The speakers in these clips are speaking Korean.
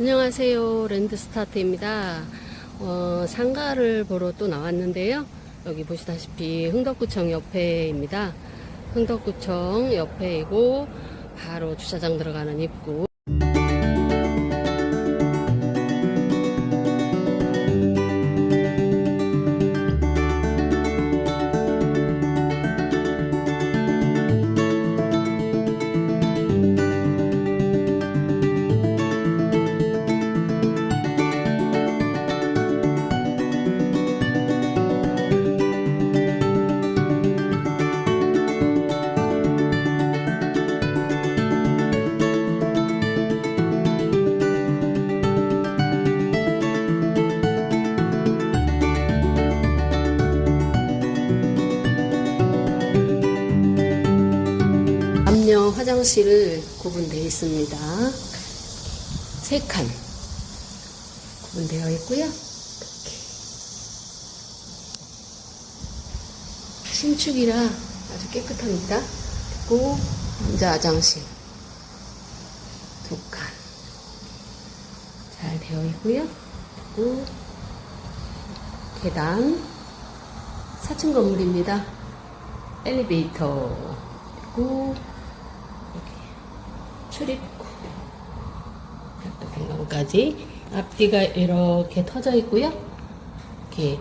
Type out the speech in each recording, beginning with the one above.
안녕하세요. 랜드스타트입니다. 어, 상가를 보러 또 나왔는데요. 여기 보시다시피 흥덕구청 옆에입니다. 흥덕구청 옆에이고 바로 주차장 들어가는 입구. 화장실 구분되어 있습니다. 세 칸 구분되어 있고요. 신축이라 아주 깨끗합니다. 그리고 남자 화장실 두 칸. 잘 되어 있고요. 그리고 계단 4층 건물입니다. 엘리베이터 그리고 출입구 또 공간까지 앞뒤가 이렇게 터져 있고요. 이렇게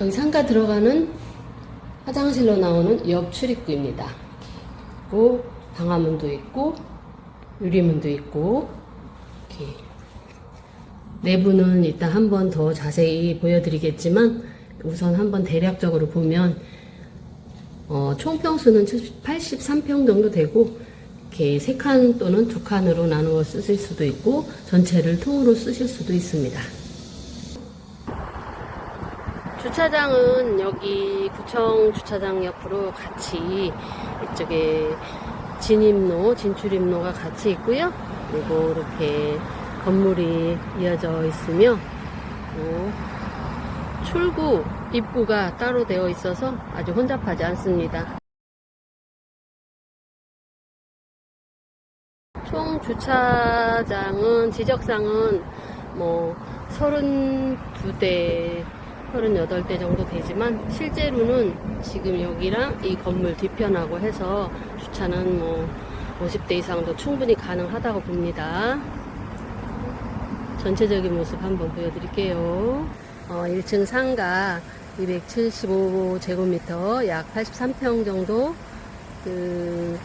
여기 상가 들어가는 화장실로 나오는 옆 출입구입니다. 그리고 방화문도 있고 유리문도 있고 이렇게 내부는 이따 한번 더 자세히 보여드리겠지만 우선 한번 대략적으로 보면 어, 총 평수는 83평 정도 되고 이렇게 세 칸 또는 두 칸으로 나누어 쓰실 수도 있고 전체를 통으로 쓰실 수도 있습니다. 주차장은 여기 구청 주차장 옆으로 같이 이쪽에 진입로, 진출입로가 같이 있고요. 그리고 이렇게 건물이 이어져 있으며 또 출구, 입구가 따로 되어 있어서 아주 혼잡하지 않습니다. 총 주차장은 지적상은 뭐 32대, 38대 정도 되지만 실제로는 지금 여기랑 이 건물 뒤편하고 해서 주차는 뭐 50대 이상도 충분히 가능하다고 봅니다. 전체적인 모습 한번 보여드릴게요. 어, 1층 상가 275제곱미터 약 83평 정도 그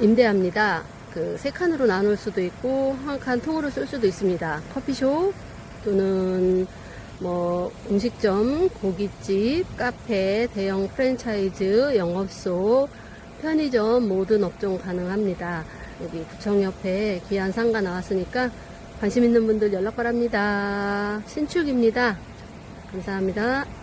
임대합니다. 그 세 칸으로 나눌 수도 있고 한 칸 통으로 쓸 수도 있습니다. 커피숍 또는 뭐 음식점, 고깃집, 카페, 대형 프랜차이즈, 영업소, 편의점 모든 업종 가능합니다. 여기 구청 옆에 귀한 상가 나왔으니까 관심 있는 분들 연락 바랍니다. 신축입니다. 감사합니다.